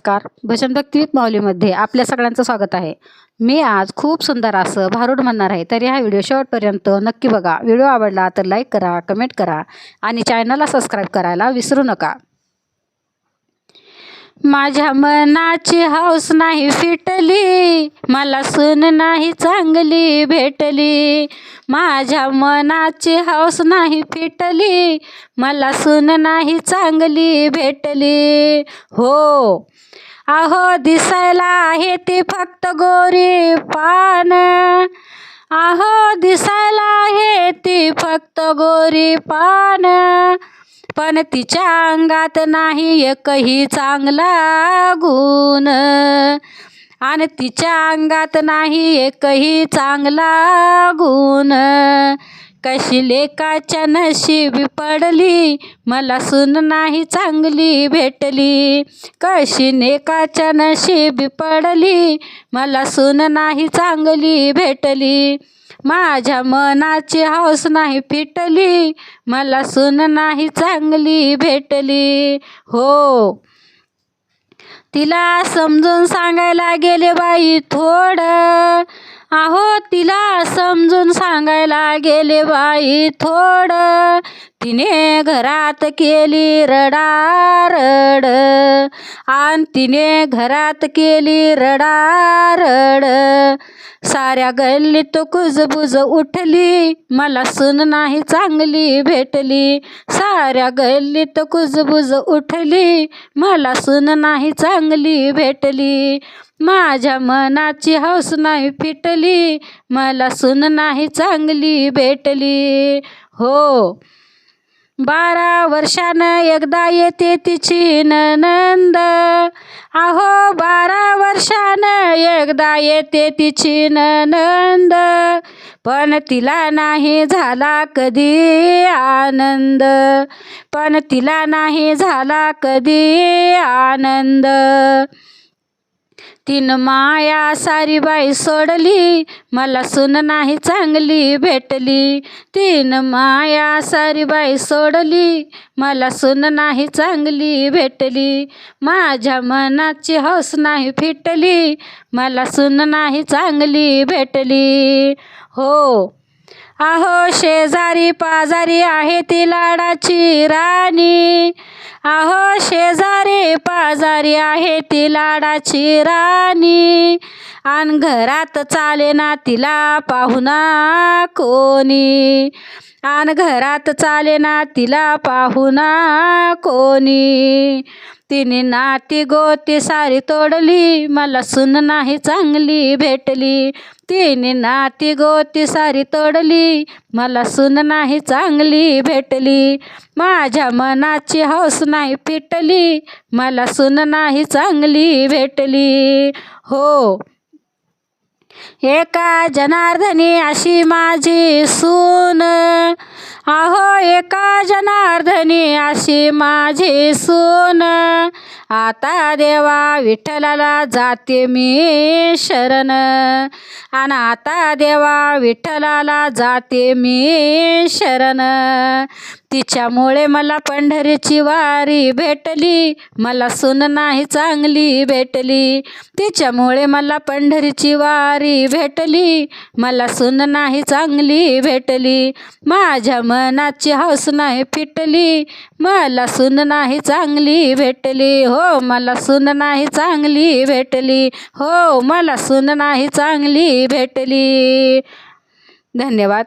नमस्कार. भजन भक्ती विथ माऊलीमध्ये आपल्या सगळ्यांचं स्वागत आहे. मी आज खूप सुंदर असं भारूड म्हणणार आहे तर हा व्हिडिओ शेवटपर्यंत नक्की बघा. व्हिडिओ आवडला तर लाईक करा कमेंट करा आणि चॅनलला सबस्क्राईब करायला विसरू नका. माझ्या मनाची हौस नाही फिटली मला सून नाही चांगली भेटली. माझ्या मनाची हौस नाही फिटली मला सून नाही चांगली भेटली. हो अहो दिसायला आहे ती फक्त गोरी पान. अहो दिसायला आहे ती फक्त गोरी पान. पण तिच्या अंगात नाही एकही चांगला गुण. आणि तिच्या अंगात नाही एकही चांगला गुण. कशी लेकाच्या नशिबी पडली? मला सून नाही चांगली भेटली. कशी लेकाच्या नशिबी पडली? मला सून नाही चांगली भेटली. माझ्या मनाची हौस नाही फिटली. मला सून नाही चांगली भेटली. हो. तिला समजून सांगायला गेले बाई थोडं. आहो तिला समजून सांगायला गेले बाई थोडं. तिने घरात केली रडारड. आणि तिने घरात केली रडारड. साऱ्या गल्लीत कुजबुज उठली मला सून नाही चांगली भेटली. साऱ्या गल्लीत कुजबुज उठली मला सून नाही चांगली भेटली. माझ्या मनाची हौस नाही फिटली मला सून नाही चांगली भेटली. हो बारा वर्षानं एकदा येते तिची ननंद अहो बारा वर्षानं एकदा येते तिची ननंद पण तिला नाही झाला कधी आनंद. पण तिला नाही झाला कधी आनंद. तीन माया सारी बाई सोडली मला सुन नाही चांगली भेटली. तीन माया सारी बाई सोडली मला सुन नाही चांगली भेटली. माझ्या मनाची हौस नाही फिटली मला सुन नाही चांगली भेटली. हो अहो शेजारी पाजारी आहे ती लाडाची राणी. अहो शेजारी पाजारी आहे ती लाडाची राणी. आणि घरात चाले ना तिला पाहुणा कोणी. आणि घरात चाले ना तिला पाहुणा कोणी. तिने नाती गोती सारी तोडली मला सुन नाही चांगली भेटली. तिने नाती गोती सारी तोडली मला सुन नाही चांगली भेटली. माझ्या मनाची हौस नाही पिटली मला सुन नाही चांगली भेटली. हो. एका जनार्दनी अशी माझी सून अहो एका जनार्दनी अशी माझी सून. आता देवा विठ्ठलाला जाते मी शरण. आणि आता देवा विठ्ठलाला जाते मी शरण. तिच्यामुळे मला पंढरीची वारी भेटली मला सून नाही चांगली भेटली. तिच्यामुळे मला पंढरीची वारी भेटली मला सून नाही चांगली भेटली. माझ्या मनाची हौस नाही फिटली मला सून नाही चांगली भेटली. हो मला सून नाही चांगली भेटली. हो मला सून नाही चांगली भेटली. धन्यवाद.